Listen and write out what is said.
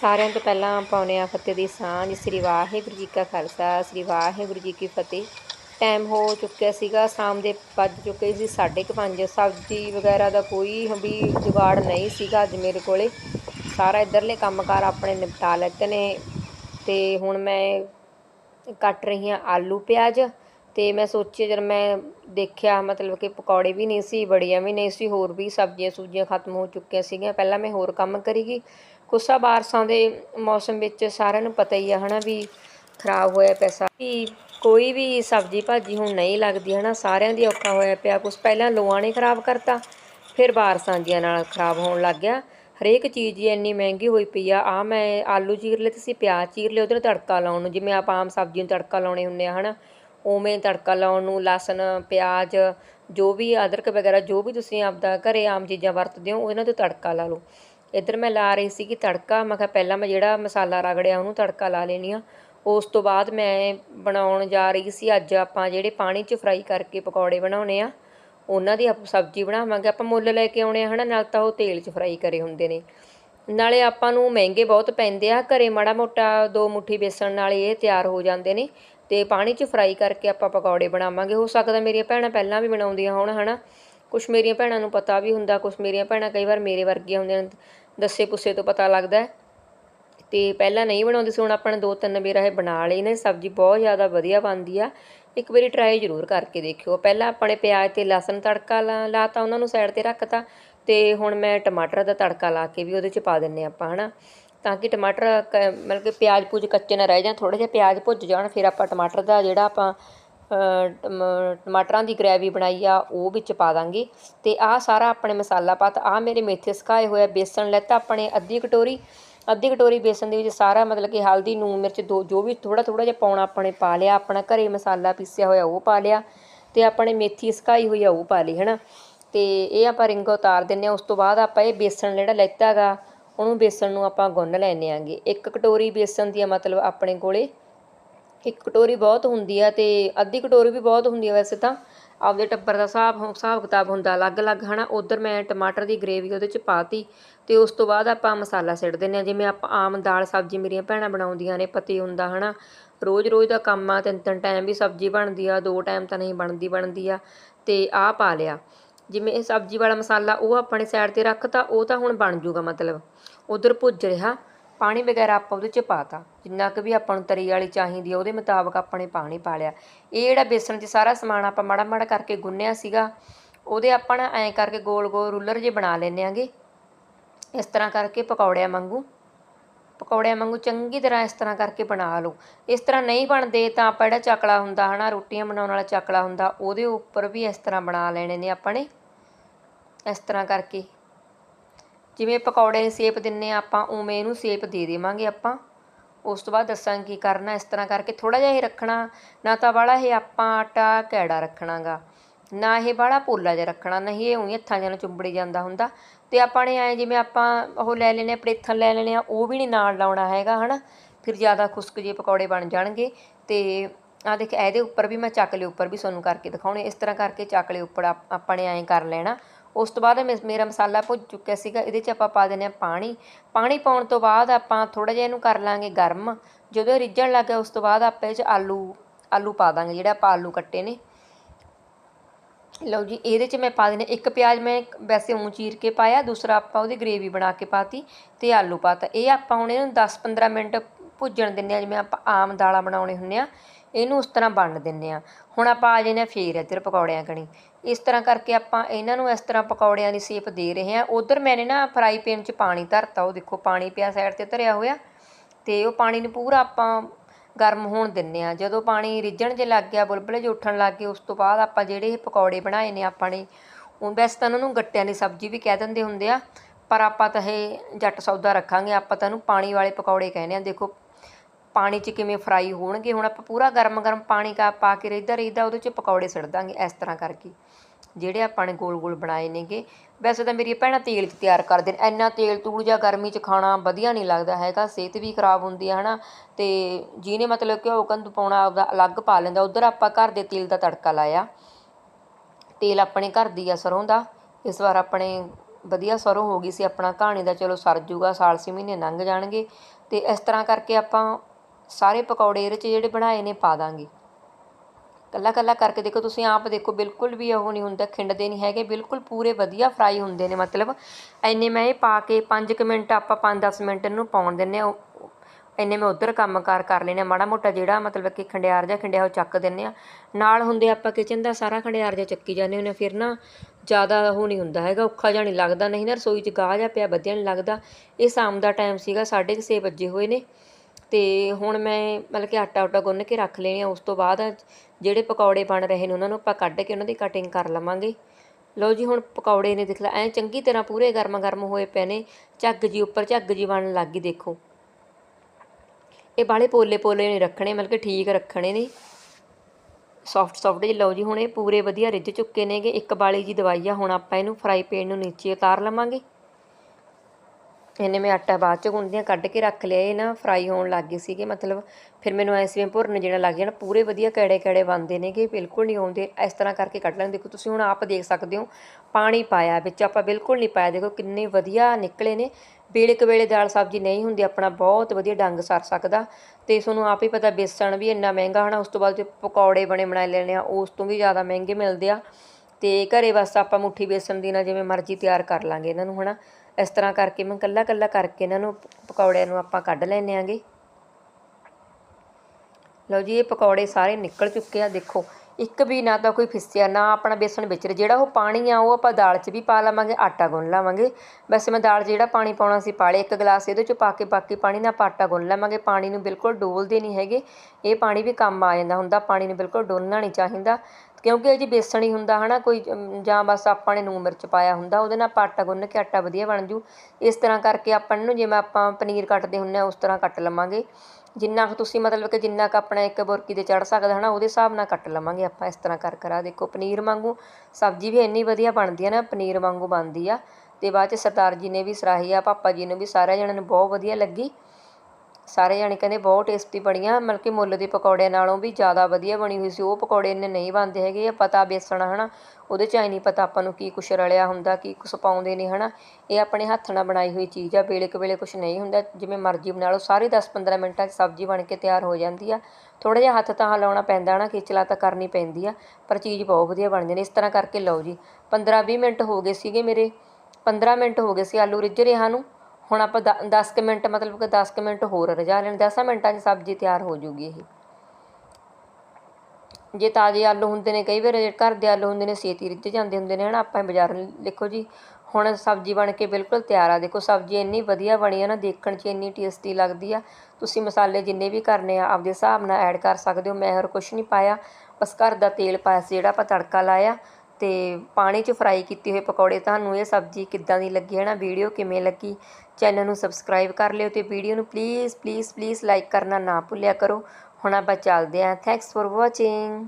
ਸਾਰਿਆਂ ਤੋਂ ਪਹਿਲਾਂ ਪਾਉਨੇ ਆ ਫਤਿਹ ਦੀ ਸਾਂਝ, ਸ੍ਰੀ ਵਾਹਿਗੁਰੂ ਜੀ ਕਾ ਖਾਲਸਾ, ਸ੍ਰੀ ਵਾਹਿਗੁਰੂ ਜੀ ਕੀ ਫਤਿਹ। ਟਾਈਮ ਹੋ ਚੁੱਕਿਆ ਸੀਗਾ, ਸ਼ਾਮ ਦੇ ਵੱਜ ਚੁੱਕੇ ਸੀ 5:30 ਸਬਜ਼ੀ ਵਗੈਰਾ ਦਾ ਕੋਈ ਵੀ ਜੁਗਾੜ ਨਹੀਂ ਸੀਗਾ ਅੱਜ ਮੇਰੇ ਕੋਲੇ। ਸਾਰਾ ਇਧਰਲੇ ਕੰਮਕਾਰ ਆਪਣੇ ਨਿਪਟਾ ਲੈਤੇ ਨੇ ਤੇ ਹੁਣ ਮੈਂ ਕੱਟ ਰਹੀ ਹਾਂ ਆਲੂ, ਪਿਆਜ਼ ਤੇ ਮੈਂ ਸੋਚਿਆ ਜਦ ਮੈਂ ਦੇਖਿਆ ਮਤਲਬ ਕਿ ਪਕੌੜੇ ਵੀ ਨਹੀਂ ਸੀ, ਬੜੀਆਂ ਵੀ ਨਹੀਂ ਸੀ, ਹੋਰ ਵੀ ਸਬਜ਼ੀਆਂ ਸੂਜੀਆਂ ਖਤਮ ਹੋ ਚੁੱਕੀਆਂ ਸੀਗੀਆਂ। ਪਹਿਲਾਂ ਮੈਂ ਹੋਰ ਕੰਮ ਕਰੀਗੀ ਕੁਛ ਆ ਬਾਰਸਾਂ ਦੇ ਮੌਸਮ ਵਿੱਚ ਸਾਰਿਆਂ ਨੂੰ ਪਤਾ ਹੀ ਆ, ਹਨਾ, ਵੀ ਖਰਾਬ ਹੋਇਆ ਪੈਸਾ ਵੀ ਕੋਈ ਵੀ ਸਬਜ਼ੀ ਭਾਜੀ ਹੁਣ ਨਹੀਂ ਲੱਗਦੀ, ਹਨਾ, ਸਾਰਿਆਂ ਦੀ ਔਖਾ ਹੋਇਆ ਪਿਆ, ਕੁਛ ਪਹਿਲਾਂ ਲੋਆਂ ਨੇ ਖਰਾਬ ਕਰਤਾ, ਫਿਰ ਬਾਰਸਾਂ ਜੀਆਂ ਨਾਲ ਖਰਾਬ ਹੋਣ ਲੱਗ ਗਿਆ, ਹਰੇਕ ਚੀਜ਼ ਹੀ ਇੰਨੀ ਮਹਿੰਗੀ ਹੋਈ ਪਈ ਆ ਆ ਮੈਂ ਆਲੂ ਚੀਰ ਲਏ ਤੁਸੀਂ ਪਿਆਜ਼ ਚੀਰ ਲਏ, ਉਹਦੇ ਤੜਕਾ ਲਾਉਣ ਨੂੰ, ਜਿਵੇਂ ਆਪਾਂ ਆਮ ਸਬਜ਼ੀ ਨੂੰ ਤੜਕਾ ਲਾਉਣੇ ਹੁੰਦੇ ਆ, ਹਨਾ, ਉਵੇਂ ਤੜਕਾ ਲਾਉਣ ਨੂੰ, ਲਸਣ, ਪਿਆਜ਼, ਜੋ ਵੀ ਅਦਰਕ ਵਗੈਰਾ, ਜੋ ਵੀ ਤੁਸੀਂ ਆਪਦਾ ਘਰੇ ਆਮ ਚੀਜ਼ਾਂ ਵਰਤਦੇ ਹੋ, ਉਹਨਾਂ ਤੋਂ ਤੜਕਾ ਲਾ ਲਓ। ਇੱਧਰ ਮੈਂ ਲਾ ਰਹੀ ਸੀ ਕਿ ਤੜਕਾ, ਮੈਂ ਕਿਹਾ ਪਹਿਲਾਂ ਮੈਂ ਜਿਹੜਾ ਮਸਾਲਾ ਰਗੜਿਆ ਉਹਨੂੰ ਤੜਕਾ ਲਾ ਲੈਣੀ ਆ ਉਸ ਤੋਂ ਬਾਅਦ ਮੈਂ ਬਣਾਉਣ ਜਾ ਰਹੀ ਸੀ, ਅੱਜ ਆਪਾਂ ਜਿਹੜੇ ਪਾਣੀ 'ਚ ਫਰਾਈ ਕਰਕੇ ਪਕੌੜੇ ਬਣਾਉਣੇ ਆ, ਉਹਨਾਂ ਦੀ ਆਪਾਂ ਸਬਜ਼ੀ ਬਣਾਵਾਂਗੇ। ਆਪਾਂ ਮੁੱਲ ਲੈ ਕੇ ਆਉਣੇ ਆ ਹਨਾ, ਨਾਲ ਤਾਂ ਉਹ ਤੇਲ 'ਚ ਫਰਾਈ ਕਰੇ ਹੁੰਦੇ ਨੇ। ਨਾਲੇ ਆਪਾਂ ਨੂੰ ਮਹਿੰਗੇ ਬਹੁਤ ਪੈਂਦੇ ਆ, ਘਰੇ ਮਾੜਾ ਮੋਟਾ ਦੋ ਮੁੱਠੀ ਬੇਸਣ ਨਾਲ ਇਹ ਤਿਆਰ ਹੋ ਜਾਂਦੇ ਨੇ ਤੇ ਪਾਣੀ 'ਚ ਫਰਾਈ ਕਰਕੇ ਆਪਾਂ ਪਕੌੜੇ ਬਣਾਵਾਂਗੇ। ਹੋ ਸਕਦਾ ਮੇਰੀਆਂ ਭੈਣਾਂ ਪਹਿਲਾਂ ਵੀ ਬਣਾਉਂਦੀਆਂ ਹੋਣ ਹਨਾ। ਕੁਝ ਮੇਰੀਆਂ ਭੈਣਾਂ ਨੂੰ ਪਤਾ ਵੀ ਹੁੰਦਾ ਕੁਝ ਮੇਰੀਆਂ ਭੈਣਾਂ ਕਈ ਵਾਰ ਮੇਰੇ ਵਰਗੀਆਂ ਹੁੰਦੀਆਂ ਨੇ ਦੱਸੇ ਪੁੱਸੇ ਤੋਂ ਪਤਾ ਲੱਗਦਾ ਤੇ ਪਹਿਲਾਂ ਨਹੀਂ ਬਣਾਉਂਦੇ ਸੀ, ਹੁਣ ਆਪਾਂ ਨੇ ਦੋ ਤਿੰਨ ਵਾਰ ਇਹ ਬਣਾ ਲਈ ਨੇ, ਸਬਜ਼ੀ ਬਹੁਤ ਜ਼ਿਆਦਾ ਵਧੀਆ ਬਣਦੀ ਆ। ਇੱਕ ਵਾਰੀ ਟਰਾਈ ਜ਼ਰੂਰ ਕਰਕੇ ਦੇਖਿਓ। ਪਹਿਲਾਂ ਆਪਣੇ ਪਿਆਜ਼ ਤੇ ਲਸਣ ਤੜਕਾ ਲਾ, ਲਾਤਾ, ਉਹਨਾਂ ਨੂੰ ਸਾਈਡ ਤੇ ਰੱਖਤਾ। ਤੇ ਹੁਣ ਮੈਂ ਟਮਾਟਰ ਦਾ ਤੜਕਾ ਲਾ ਕੇ ਵੀ ਉਹਦੇ ਚ ਪਾ ਦਿੰਨੇ ਆਪਾਂ, ਹਨਾ? ਤਾਂ ਕਿ ਟਮਾਟਰ ਮਤਲਬ ਕਿ ਪਿਆਜ਼ ਪੂਜ ਕੱਚੇ ਨਾ ਰਹਿ ਜਾਣ ਥੋੜੇ ਜਿਹਾ ਪਿਆਜ਼ ਭੁੱਜ ਜਾਣ, ਫਿਰ ਆਪਾਂ ਟਮਾਟਰ ਦਾ ਜਿਹੜਾ ਆਪਾਂ ਟਮਾਟਰਾਂ ਦੀ ਗ੍ਰੇਵੀ ਬਣਾਈ ਆ, ਉਹ ਵਿੱਚ ਪਾ ਦਾਂਗੇ। ਤੇ ਆਹ ਸਾਰਾ ਆਪਣੇ ਮਸਾਲਾ ਪਾਤ। ਆਹ ਮੇਰੇ ਮੇਥੇ ਸੁਕਾਏ ਹੋਇਆ ਬੇਸਣ ਲੈਤਾ ਆਪਣੇ ਅੱਧੀ ਕਟੋਰੀ। ਅੱਧੀ ਕਟੋਰੀ ਬੇਸਣ ਦੇ ਵਿੱਚ ਸਾਰਾ ਮਤਲਬ ਕਿ ਹਲਦੀ ਨੂਨ ਮਿਰਚ, ਦੋ, ਜੋ ਵੀ ਥੋੜਾ ਥੋੜਾ ਜਿਹਾ ਪਾਉਣਾ ਆਪਣੇ ਪਾ ਲਿਆ। ਆਪਣਾ ਘਰੇ ਮਸਾਲਾ ਪੀਸਿਆ ਹੋਇਆ ਉਹ ਪਾ ਲਿਆ। ਤੇ ਆਪਣੇ ਮੇਥੀ ਸੁਕਾਈ ਹੋਈ ਆ ਉਹ ਪਾ ਲਈ, ਹਨਾ। ਤੇ ਇਹ ਆਪਾਂ ਰਿੰਗ ਉਤਾਰ ਦਿੰਨੇ ਆ। ਉਸ ਤੋਂ ਬਾਅਦ ਆਪਾਂ ਇਹ ਬੇਸਣ ਜਿਹੜਾ ਲੈਤਾ ਹੈਗਾ ਉਹਨੂੰ ਬੇਸਣ ਨੂੰ ਆਪਾਂ ਗੁੰਨ ਲੈਣੇ ਆਂਗੇ। ਇੱਕ ਕਟੋਰੀ ਬੇਸਣ ਦੀ ਮਤਲਬ ਆਪਣੇ ਕੋਲੇ ਇੱਕ ਕਟੋਰੀ ਬਹੁਤ ਹੁੰਦੀ ਆ ਤੇ ਅੱਧੀ ਕਟੋਰੀ ਵੀ ਬਹੁਤ ਹੁੰਦੀ ਆ ਵੈਸੇ ਤਾਂ। ਆਪਦੇ ਟੱਬਰ ਦਾ ਹਿਸਾਬ ਹਿਸਾਬ ਕਿਤਾਬ ਹੁੰਦਾ, ਅਲੱਗ-ਅਲੱਗ ਹਨਾ। ਉਧਰ ਮੈਂ ਟਮਾਟਰ ਦੀ ਗ੍ਰੇਵੀ ਉਹਦੇ ਚ ਪਾਤੀ ਤੇ ਉਸ ਤੋਂ ਬਾਅਦ ਆਪਾਂ ਮਸਾਲਾ ਸਿੱਟ ਦਿੰਨੇ ਆ। ਜਿਵੇਂ ਆਪਾਂ ਆਮ ਦਾਲ ਸਬਜ਼ੀ ਮੇਰੀਆਂ ਭੈਣਾਂ ਬਣਾਉਂਦੀਆਂ ਨੇ, ਪਤੀ ਹੁੰਦਾ ਹਨਾ। ਰੋਜ਼-ਰੋਜ਼ ਦਾ ਕੰਮ ਆ ਤਿੰਨ ਤਿੰਨ ਟਾਈਮ ਵੀ ਸਬਜ਼ੀ ਬਣਦੀ ਆ, ਦੋ ਟਾਈਮ ਤਾਂ ਨਹੀਂ ਬਣਦੀ ਬਣਦੀ ਆ ਤੇ ਆਹ ਪਾ ਲਿਆ। ਜਿਵੇਂ ਇਹ ਸਬਜ਼ੀ ਵਾਲਾ ਮਸਾਲਾ ਉਹ ਆਪਣੇ ਸਾਈਡ ਤੇ ਰੱਖਤਾ ਉਹ ਤਾਂ ਹੁਣ ਬਣ ਜੂਗਾ ਮਤਲਬ। ਉਧਰ ਭੁੱਜ ਰਿਹਾ। ਪਾਣੀ ਵਗੈਰਾ ਆਪਾਂ ਉਹਦੇ 'ਚ ਪਾਤਾ। ਜਿੰਨਾ ਕੁ ਵੀ ਆਪਾਂ ਨੂੰ ਤਰੀ ਵਾਲੀ ਚਾਹੀਦੀ ਆ, ਉਹਦੇ ਮੁਤਾਬਕ ਆਪਾਂ ਨੇ ਪਾਣੀ ਪਾ ਲਿਆ। ਇਹ ਜਿਹੜਾ ਬੇਸਣ 'ਚ ਸਾਰਾ ਸਮਾਨ ਆਪਾਂ ਮਾੜਾ ਮਾੜਾ ਕਰਕੇ ਗੁੰਨਿਆ ਸੀਗਾ, ਉਹਦੇ ਆਪਾਂ ਨਾ ਐਂ ਕਰਕੇ ਗੋਲ ਗੋਲ ਰੂਲਰ ਜੇ ਬਣਾ ਲੈਨੇ ਆਂਗੇ। ਇਸ ਤਰ੍ਹਾਂ ਕਰਕੇ ਪਕੌੜਿਆਂ ਵਾਂਗੂ। ਪਕੌੜਿਆਂ ਵਾਂਗੂ ਚੰਗੀ ਤਰ੍ਹਾਂ ਇਸ ਤਰ੍ਹਾਂ ਕਰਕੇ ਬਣਾ ਲਓ। ਇਸ ਤਰ੍ਹਾਂ ਨਹੀਂ ਬਣਦੇ ਤਾਂ ਆਪਾਂ ਜਿਹੜਾ ਚੱਕਲਾ ਹੁੰਦਾ ਹਨਾ, ਰੋਟੀਆਂ ਬਣਾਉਣ ਵਾਲਾ ਚੱਕਲਾ ਹੁੰਦਾ, ਉਹਦੇ ਉੱਪਰ ਵੀ ਇਸ ਤਰ੍ਹਾਂ ਬਣਾ ਲੈਣੇ ਨੇ ਆਪਾਂ ਨੇ। ਇਸ ਤਰ੍ਹਾਂ ਕਰਕੇ। ਜਿਵੇਂ ਪਕੌੜੇ ਸ਼ੇਪ ਦਿੰਨੇ ਆ ਆਪਾਂ, ਉਵੇਂ ਇਹਨੂੰ ਸ਼ੇਪ ਦੇ ਦੇਵਾਂਗੇ ਆਪਾਂ। ਉਸ ਤੋਂ ਬਾਅਦ ਦੱਸਾਂਗੇ ਕੀ ਕਰਨਾ, ਇਸ ਤਰ੍ਹਾਂ ਕਰਕੇ ਥੋੜਾ ਜਿਹਾ ਇਹ ਰੱਖਣਾ। ਨਾ ਤਾਂ ਵਾਲਾ ਇਹ ਆਪਾਂ ਆਟਾ ਕੈੜਾ ਰੱਖਣਾਗਾ, ਨਾ ਇਹ ਵਾਲਾ ਪੋਲਾ ਜਿਹਾ ਰੱਖਣਾ ਨਹੀਂ ਇਹ ਉਹੀ ਹੱਥਾਂ ਜਿਹਨਾਂ ਚੁੰਬੜੀ ਜਾਂਦਾ ਹੁੰਦਾ। ਤੇ ਆਪਾਂ ਨੇ ਐ ਜਿਵੇਂ ਆਪਾਂ ਉਹ ਲੈ ਲੈਣੇ ਪਲੇਥਨ ਲੈ ਲੈਣੇ ਆ, ਉਹ ਵੀ ਨਹੀਂ ਨਾਲ ਲਾਉਣਾ ਹੈਗਾ, ਹਨਾ। ਫਿਰ ਜ਼ਿਆਦਾ ਖੁਸ਼ਕ ਜੇ ਪਕੌੜੇ ਬਣ ਜਾਣਗੇ। ਤੇ ਆ ਦੇਖ, ਇਹਦੇ ਉੱਪਰ ਵੀ ਮੈਂ ਚੱਕਲੇ ਉੱਪਰ ਵੀ ਤੁਹਾਨੂੰ ਕਰਕੇ ਦਿਖਾਉਣੇ। ਇਸ ਤਰ੍ਹਾਂ ਕਰਕੇ ਚੱਕਲੇ ਉੱਪਰ ਆਪਾਂ ਨੇ ਐਂ ਕਰ ਲੈਣਾ। ਉਸ ਤੋਂ ਬਾਅਦ ਮੇਰਾ ਮਸਾਲਾ ਭੁੱਜ ਚੁੱਕਿਆ ਸੀਗਾ, ਇਹਦੇ 'ਚ ਆਪਾਂ ਪਾ ਦਿੰਦੇ ਆ ਪਾਣੀ। ਪਾਣੀ ਪਾਉਣ ਤੋਂ ਬਾਅਦ ਆਪਾਂ ਥੋੜਾ ਜਿਹਾ ਇਹਨੂੰ ਕਰ ਲਾਂਗੇ ਗਰਮ। ਜਦੋਂ ਰਿੱਝਣ ਲੱਗ ਗਿਆ, ਉਸ ਤੋਂ ਬਾਅਦ ਆਪਾਂ ਇਹ 'ਚ ਆਲੂ ਆਲੂ ਪਾ ਦਾਂਗੇ, ਜਿਹੜਾ ਆਪਾਂ ਆਲੂ ਕੱਟੇ ਨੇ। ਲਓ ਜੀ, ਇਹਦੇ 'ਚ ਮੈਂ ਪਾ ਦੇਣੇ ਇੱਕ ਪਿਆਜ਼, ਮੈਂ ਵੈਸੇ ਉਂ ਚੀਰ ਕੇ ਪਾਇਆ, ਦੂਸਰਾ ਆਪਾਂ ਉਹਦੀ ਗ੍ਰੇਵੀ ਬਣਾ ਕੇ ਪਾਤੀ ਤੇ ਆਲੂ ਪਾਤਾ। ਇਹ ਆਪਾਂ ਹੁਣ ਇਹਨੂੰ 10-15 ਮਿੰਟ ਭੁੱਜਣ ਦਿੰਨੇ ਆ ਜਿਵੇਂ ਆਪਾਂ ਆਮ ਦਾਲਾਂ ਬਣਾਉਣੇ ਹੁੰਨੇ ਆ ਇਹਨੂੰ ਉਸ ਤਰ੍ਹਾਂ ਬੰਨ ਦਿੰਨੇ ਆ ਹੁਣ ਆਪਾਂ ਆ ਜਾਂਦੇ ਆ ਫੇਰ ਇੱਧਰ ਪਕੌੜਿਆਂ ਕਣੀ। ਇਸ ਤਰ੍ਹਾਂ ਕਰਕੇ ਆਪਾਂ ਇਹਨਾਂ ਨੂੰ ਇਸ ਤਰ੍ਹਾਂ ਪਕੌੜਿਆਂ ਦੀ ਸ਼ੇਪ ਦੇ ਰਹੇ ਹਾਂ। ਉਧਰ ਮੈਨੇ ਨਾ ਫਰਾਈ ਪੈਨ 'ਚ ਪਾਣੀ ਧਰਤਾ, ਉਹ ਦੇਖੋ ਪਾਣੀ ਪਿਆ ਸਾਈਡ ਤੇ ਧਰਿਆ ਹੋਇਆ ਤੇ ਉਹ ਪਾਣੀ ਨੂੰ ਪੂਰਾ ਆਪਾਂ ਗਰਮ ਹੋਣ ਦਿੰਨੇ ਆ ਜਦੋਂ ਪਾਣੀ ਰਿੱਝਣ ਜੇ ਲੱਗ ਗਿਆ, ਬੁਲਬੁਲੇ ਜੇ ਉੱਠਣ ਲੱਗ ਗਏ, ਉਸ ਤੋਂ ਬਾਅਦ ਆਪਾਂ ਜਿਹੜੇ ਇਹ ਪਕੌੜੇ ਬਣਾਏ ਨੇ ਆਪਾਂ ਨੇ ਉਹ ਵੈਸੇ ਤਾਂ ਉਹਨਾਂ ਨੂੰ ਗੱਟਿਆਂ ਦੀ ਸਬਜ਼ੀ ਵੀ ਕਹਿ ਦਿੰਦੇ ਹੁੰਦੇ ਆ, ਪਰ ਆਪਾਂ ਤਾਂ ਇਹ ਜੱਟ ਸੌਦਾ ਰੱਖਾਂਗੇ। ਆਪਾਂ ਤਾਂ ਇਹਨੂੰ ਪਾਣੀ ਵਾਲੇ ਪਕੌੜੇ ਕਹਿੰਦੇ ਆ ਦੇਖੋ ਪਾਣੀ 'ਚ ਕਿਵੇਂ ਫਰਾਈ ਹੋਣਗੇ? ਹੁਣ ਆਪਾਂ ਪੂਰਾ ਗਰਮ ਗਰਮ ਪਾਣੀ ਕਾ ਪਾ ਕੇ ਰਹਿਦਾ ਰਹਿਦਾ ਉਹਦੇ 'ਚ ਪਕੌੜੇ ਸਿੱਟ ਦਾਂਗੇ ਇਸ ਤਰ੍ਹਾਂ ਕਰਕੇ। ਜਿਹੜੇ ਆਪਾਂ ਨੇ ਗੋਲ ਗੋਲ ਬਣਾਏ ਨੇਗੇ, ਵੈਸੇ ਤਾਂ ਮੇਰੀ ਭੈਣਾਂ ਤੇਲ 'ਚ ਤਿਆਰ ਕਰਦੇ ਨੇ। ਇੰਨਾ ਤੇਲ ਤੂੜ ਜਾਂ ਗਰਮੀ 'ਚ ਖਾਣਾ ਵਧੀਆ ਨਹੀਂ ਲੱਗਦਾ ਹੈਗਾ, ਸਿਹਤ ਵੀ ਖਰਾਬ ਹੁੰਦੀ ਹੈ ਹਨਾ? ਤੇ ਜਿਹਨੇ ਮਤਲਬ ਘਿਓ ਕੰਦੂ ਪਾਉਣਾ ਆਪਦਾ ਅਲੱਗ ਪਾ ਲੈਂਦਾ। ਉਧਰ ਆਪਾਂ ਘਰ ਦੇ ਤੇਲ ਦਾ ਤੜਕਾ ਲਾਇਆ। ਤੇਲ ਆਪਣੇ ਘਰ ਦੀ ਆ ਸਰੋਂ ਦਾ। ਇਸ ਵਾਰ ਆਪਣੇ ਵਧੀਆ ਸਰੋਂ ਹੋ ਗਈ ਸੀ। ਆਪਣਾ ਕਹਾਣੀ ਦਾ ਚਲੋ ਸਰ ਜੂਗਾ, ਸਾਲ ਛੇ ਮਹੀਨੇ ਲੰਘ ਜਾਣਗੇ। ਤੇ ਇਸ ਤਰ੍ਹਾਂ ਕਰਕੇ ਆਪਾਂ ਸਾਰੇ ਪਕੌੜੇ ਇਹਦੇ 'ਚ ਜਿਹੜੇ ਬਣਾਏ ਨੇ ਪਾ ਦਾਂਗੇ। ਕੱਲਾ ਕੱਲਾ ਕਰਕੇ ਦੇਖੋ ਤੁਸੀਂ ਆਪ ਦੇਖੋ, ਬਿਲਕੁਲ ਵੀ ਉਹ ਨਹੀਂ ਹੁੰਦਾ, ਖਿੰਡਦੇ ਨਹੀਂ ਹੈਗੇ, ਬਿਲਕੁਲ ਪੂਰੇ ਵਧੀਆ ਫਰਾਈ ਹੁੰਦੇ ਨੇ। ਮਤਲਬ ਐਨੇ ਮੈਂ ਇਹ ਪਾ ਕੇ 5 ਮਿੰਟ ਆਪਾਂ 5-10 ਮਿੰਟ ਇਹਨੂੰ ਪਾਉਣ ਦਿੰਨੇ ਆ ਇੰਨੇ ਮੈਂ ਉਧਰ ਕੰਮਕਾਰ ਕਰ ਲੈਨੇ ਮਾੜਾ ਮੋਟਾ ਜਿਹੜਾ ਮਤਲਬ ਕਿ ਖੰਡਿਆਰ ਜਾਂ ਖੰਡਿਆ ਉਹ ਚੱਕ ਦਿੰਨੇ ਆ ਨਾਲ ਹੁੰਦੇ ਆਪਾਂ ਕਿਚਨ ਦਾ ਸਾਰਾ ਖੰਡਿਆਰ ਜਿਹਾ ਚੱਕੀ ਜਾਂਦੇ ਹੁੰਦੇ ਫਿਰ ਨਾ ਜ਼ਿਆਦਾ ਉਹ ਨਹੀਂ ਹੁੰਦਾ ਹੈਗਾ, ਔਖਾ ਜਿਹਾ ਨਹੀਂ ਲੱਗਦਾ। ਨਹੀਂ ਨਾ ਰਸੋਈ 'ਚ ਗਾਹ ਜਿਹਾ ਪਿਆ, ਵਧੀਆ ਨਹੀਂ ਲੱਗਦਾ। ਇਹ ਸ਼ਾਮ ਦਾ ਟਾਈਮ ਸੀਗਾ 6:30 ਵਜੇ ਹੋਏ ਨੇ। ਅਤੇ ਹੁਣ ਮੈਂ ਮਤਲਬ ਕਿ ਆਟਾ ਉਟਾ ਗੁੰਨ ਕੇ ਰੱਖ ਲੈਣੇ ਆ ਉਸ ਤੋਂ ਬਾਅਦ ਜਿਹੜੇ ਪਕੌੜੇ ਬਣ ਰਹੇ ਨੇ ਉਹਨਾਂ ਨੂੰ ਆਪਾਂ ਕੱਢ ਕੇ ਉਹਨਾਂ ਦੀ ਕਟਿੰਗ ਕਰ ਲਵਾਂਗੇ। ਲਓ ਜੀ, ਹੁਣ ਪਕੌੜੇ ਨੇ ਦੇਖ ਲੈ, ਐ ਚੰਗੀ ਤਰ੍ਹਾਂ ਪੂਰੇ ਗਰਮ ਗਰਮ ਹੋਏ ਪਏ ਨੇ, ਝੱਗ ਜੀ ਉੱਪਰ ਝੱਗ ਜੀ ਬਣਨ ਲੱਗ ਗਈ, ਦੇਖੋ। ਇਹ ਬਾਲੇ ਪੋਲੇ ਪੋਲੇ ਨਹੀਂ ਰੱਖਣੇ, ਮਤਲਬ ਕਿ ਠੀਕ ਰੱਖਣੇ ਨੇ। ਸੌਫਟ ਸੌਫਟ ਜੀ ਲਓ ਜੀ, ਹੁਣ ਇਹ ਪੂਰੇ ਵਧੀਆ ਰਿੱਝ ਚੁੱਕੇ ਨੇਗੇ। ਇੱਕ ਬਾਲੀ ਜੀ ਦਵਾਈ ਆ, ਹੁਣ ਆਪਾਂ ਇਹਨੂੰ ਫਰਾਈ ਪੈਨ ਨੂੰ ਨੀਚੇ ਉਤਾਰ ਲਵਾਂਗੇ। ਇਹਨੇ ਮੈਂ ਆਟਾ ਬਾਅਦ ਚ ਗੁੰਨਦੀਆਂ ਕੱਢ ਕੇ ਰੱਖ ਲਿਆ, ਇਹ ਨਾ ਫਰਾਈ ਹੋਣ ਲੱਗ ਗਏ ਸੀਗੇ, ਮਤਲਬ ਫਿਰ ਮੈਨੂੰ ਐਸੇ ਵਿੱਚ ਭੁਰਨ ਜਿਹੜਾ ਲੱਗ ਜਾਣਾ ਪੂਰੇ ਵਧੀਆ ਕੜੇ ਕੜੇ ਬਣਦੇ ਨੇਗੇ ਬਿਲਕੁਲ ਨਹੀਂ ਆਉਂਦੇ, ਇਸ ਤਰ੍ਹਾਂ ਕਰਕੇ ਕੱਢ ਲੈਣ ਦੇਖੋ, ਤੁਸੀਂ ਹੁਣ ਆਪ ਦੇਖ ਸਕਦੇ ਹੋ, ਪਾਣੀ ਪਾਇਆ, ਵਿੱਚ ਆਪਾਂ ਬਿਲਕੁਲ ਨਹੀਂ ਪਾਇਆ। ਦੇਖੋ, ਕਿੰਨੇ ਵਧੀਆ ਨਿਕਲੇ ਨੇ। ਵੇਲੇ ਕੁ ਵੇਲੇ ਦਾਲ ਸਬਜ਼ੀ ਨਹੀਂ ਹੁੰਦੀ, ਆਪਣਾ ਬਹੁਤ ਵਧੀਆ ਡੰਗ ਸਰ ਸਕਦਾ। ਤੇ ਤੁਹਾਨੂੰ ਆਪ ਹੀ ਪਤਾ, ਬੇਸਣ ਵੀ ਇੰਨਾ ਮਹਿੰਗਾ, ਹਨਾ, ਉਸ ਤੋਂ ਬਾਅਦ ਪਕੌੜੇ ਬਣੇ ਬਣਾ ਲੈਣੇ ਆ ਉਸ ਤੋਂ ਵੀ ਜ਼ਿਆਦਾ ਮਹਿੰਗੇ ਮਿਲਦੇ ਆ। ਤੇ ਘਰੇ ਬਸ ਆਪਾਂ ਮੁੱਠੀ ਬੇਸਣ ਦੀ ਨਾਲ ਜਿਵੇਂ ਮਰਜ਼ੀ ਤਿਆਰ ਕਰ ਲਾਂਗੇ ਇਹਨਾਂ ਨੂੰ, ਹਨਾ। ਇਸ ਤਰ੍ਹਾਂ ਕਰਕੇ ਮੈਂ ਕੱਲਾ ਕੱਲਾ ਕਰਕੇ ਇਹਨਾਂ ਨੂੰ ਪਕੌੜਿਆਂ ਨੂੰ ਆਪਾਂ ਕੱਢ ਲੈਣੇ ਆਂਗੇ। ਲਓ ਜੀ, ਇਹ ਪਕੌੜੇ ਸਾਰੇ ਨਿਕਲ ਚੁੱਕੇ ਆ, ਦੇਖੋ। ਇੱਕ ਵੀ ਨਾ ਤਾਂ ਕੋਈ ਫਿੱਸਿਆ, ਨਾ ਆਪਣਾ ਬੇਸਣ ਵਿੱਚ ਜਿਹੜਾ ਉਹ ਪਾਣੀ ਆ, ਉਹ ਆਪਾਂ ਦਾਲ 'ਚ ਵੀ ਪਾ ਲਵਾਂਗੇ, ਆਟਾ ਗੁੰਨ ਲਵਾਂਗੇ। ਵੈਸੇ ਮੈਂ ਦਾਲ ਜਿਹੜਾ ਪਾਣੀ ਪਾਉਣਾ ਸੀ, ਪਾ ਲਿਆ। ਇੱਕ ਗਲਾਸ ਇਹਦੇ 'ਚ ਪਾ ਕੇ ਬਾਕੀ ਪਾਣੀ ਨਾਲ ਆਪਾਂ ਆਟਾ ਗੁੰਨ ਲਵਾਂਗੇ। ਪਾਣੀ ਨੂੰ ਬਿਲਕੁਲ ਡੋਲਦੇ ਨਹੀਂ ਹੈਗੇ। ਇਹ ਪਾਣੀ ਵੀ ਕੰਮ ਆ ਜਾਂਦਾ, ਹੁੰਦਾ ਪਾਣੀ ਨੂੰ ਬਿਲਕੁਲ ਡੋਲਣਾ ਨਹੀਂ ਚਾਹੀਦਾ। ਕਿਉਂਕਿ ਇਹ ਜੀ ਬੇਸਣ ਹੀ ਹੁੰਦਾ ਹੈ ਨਾ ਕੋਈ ਜਾਂ ਬਸ ਆਪਾਂ ਨੇ ਨੂਣ ਮਿਰਚ ਪਾਇਆ ਹੁੰਦਾ, ਉਹਦੇ ਨਾਲ ਆਪਾਂ ਆਟਾ ਗੁੰਨ ਕੇ ਆਟਾ ਵਧੀਆ ਬਣ ਜੂ। ਇਸ ਤਰ੍ਹਾਂ ਕਰਕੇ ਆਪਾਂ ਨੂੰ, ਜਿਵੇਂ ਆਪਾਂ ਪਨੀਰ ਕੱਟਦੇ ਹੁੰਦੇ ਆ, ਉਸ ਤਰ੍ਹਾਂ ਕੱਟ ਲਵਾਂਗੇ। ਜਿੰਨਾ ਕੁ ਤੁਸੀਂ ਮਤਲਬ ਕਿ ਜਿੰਨਾ ਕੁ ਆਪਣਾ ਇੱਕ ਬੁਰਕੀ ਤੇ ਚੜ ਸਕਦਾ ਹੈ ਨਾ ਉਹਦੇ ਹਿਸਾਬ ਨਾਲ ਕੱਟ ਲਵਾਂਗੇ ਆਪਾਂ ਇਸ ਤਰ੍ਹਾਂ ਕਰ, ਕਰਾ। ਦੇਖੋ, ਪਨੀਰ ਵਾਂਗੂ ਸਬਜ਼ੀ ਵੀ ਇੰਨੀ ਵਧੀਆ ਬਣਦੀ ਹੈ ਨਾ, ਪਨੀਰ ਵਾਂਗੂ ਬਣਦੀ ਆ। ਤੇ ਬਾਅਦ ਚ ਸਰਦਾਰ ਜੀ ਨੇ ਵੀ ਸਰਾਹੀ ਆ, ਪਾਪਾ ਜੀ ਨੂੰ ਵੀ ਸਾਰਿਆਂ ਜਣਿਆਂ ਨੂੰ ਬਹੁਤ ਵਧੀਆ ਲੱਗੀ। ਸਾਰੇ ਜਾਣੇ ਕਹਿੰਦੇ ਬਹੁਤ ਟੇਸਟੀ ਬਣੀਆਂ, ਮਤਲਬ ਕਿ ਮੁੱਲ ਦੇ ਪਕੌੜਿਆਂ ਨਾਲੋਂ ਵੀ ਜ਼ਿਆਦਾ ਵਧੀਆ ਬਣੀ ਹੋਈ ਸੀ, ਉਹ ਪਕੌੜੇ ਇੰਨੇ ਨਹੀਂ ਬਣਦੇ ਹੈਗੇ, ਇਹ ਪਤਾ ਬੇਸਣ ਹਨਾ, ਉਹਦੇ ਚ ਐ ਨਹੀਂ ਪਤਾ ਆਪਾਂ ਨੂੰ ਕੀ ਕੁਛ ਰਲਿਆ ਹੁੰਦਾ, ਕੀ ਕੁਛ ਪਾਉਂਦੇ ਨੇ, ਹਨਾ, ਇਹ ਆਪਣੇ ਹੱਥ ਨਾਲ ਬਣਾਈ ਹੋਈ ਚੀਜ਼ ਆ, ਵੇਲੇ ਕੁ ਵੇਲੇ ਕੁਛ ਨਹੀਂ ਹੁੰਦਾ, ਜਿਵੇਂ ਮਰਜ਼ੀ ਬਣਾ ਲਓ, ਸਾਰੇ 10-15 ਮਿੰਟਾਂ 'ਚ ਸਬਜ਼ੀ ਬਣ ਕੇ ਤਿਆਰ ਹੋ ਜਾਂਦੀ ਆ ਥੋੜਾ ਜਿਹਾ ਹੱਥ ਤਾਂ ਹਲਾਉਣਾ ਪੈਂਦਾ ਨਾ ਖਿਚਲਾ ਤਾਂ ਕਰਨੀ ਪੈਂਦੀ ਆ, ਪਰ ਚੀਜ਼ ਬਹੁਤ ਵਧੀਆ ਬਣਦੀ ਨੇ ਇਸ ਤਰ੍ਹਾਂ ਕਰਕੇ ਲਓ ਜੀ 15-20 ਮਿੰਟ ਹੋ ਗਏ ਸੀਗੇ ਮੇਰੇ 15 ਮਿੰਟ ਹੋ ਗਏ ਸੀ ਆਲੂ ਰਿੱਝ ਰਿਹਾ ਨੂੰ ਹੁਣ ਆਪਾਂ 10 ਕੁ ਮਿੰਟ, ਮਤਲਬ ਕਿ 10 ਕੁ ਮਿੰਟ ਹੋਰ ਰਜਾ ਲੈਣ 10 ਮਿੰਟਾਂ 'ਚ ਸਬਜ਼ੀ ਤਿਆਰ ਹੋ ਜੂਗੀ ਇਹ। ਜੇ ਤਾਜ਼ੇ ਆਲੂ ਹੁੰਦੇ ਨੇ, ਕਈ ਵਾਰ ਘਰ ਦੇ ਆਲੂ ਹੁੰਦੇ ਨੇ, ਛੇਤੀ ਰਿੱਝ ਜਾਂਦੇ ਹੁੰਦੇ ਨੇ, ਹਨਾ? ਆਪਾਂ ਬਾਜ਼ਾਰੋਂ ਦੇਖੋ ਜੀ, ਹੁਣ ਸਬਜ਼ੀ ਬਣ ਕੇ ਬਿਲਕੁਲ ਤਿਆਰ ਆ। ਦੇਖੋ, ਸਬਜ਼ੀ ਇੰਨੀ ਵਧੀਆ ਬਣੀ ਆ ਨਾ, ਦੇਖਣ 'ਚ ਇੰਨੀ ਟੇਸਟੀ ਲੱਗਦੀ ਆ। ਤੁਸੀਂ ਮਸਾਲੇ ਜਿੰਨੇ ਵੀ ਕਰਨੇ ਆ, ਆਪਦੇ ਹਿਸਾਬ ਨਾਲ ਐਡ ਕਰ ਸਕਦੇ ਹੋ। ਮੈਂ ਹੋਰ ਕੁਝ ਨਹੀਂ ਪਾਇਆ। ਬਸ ਘਰ ਦਾ ਤੇਲ ਪਾਇਆ ਸੀ, ਜਿਹੜਾ ਆਪਾਂ ਤੜਕਾ ਲਾਇਆ। ਅਤੇ ਪਾਣੀ 'ਚ ਫਰਾਈ ਕੀਤੇ ਹੋਏ ਪਕੌੜੇ, ਤੁਹਾਨੂੰ ਇਹ ਸਬਜ਼ੀ ਕਿੱਦਾਂ ਦੀ ਲੱਗੀ ਹੈ ਨਾ ਵੀਡੀਓ ਕਿਵੇਂ ਲੱਗੀ? ਚੈਨਲ ਨੂੰ ਸਬਸਕ੍ਰਾਈਬ ਕਰ ਲਿਓ ਅਤੇ ਵੀਡੀਓ ਨੂੰ ਪਲੀਜ਼ ਪਲੀਜ਼ ਪਲੀਜ਼ ਲਾਈਕ ਕਰਨਾ ਨਾ ਭੁੱਲਿਆ ਕਰੋ। ਹੁਣ ਆਪਾਂ ਚੱਲਦੇ ਹਾਂ। Thanks for watching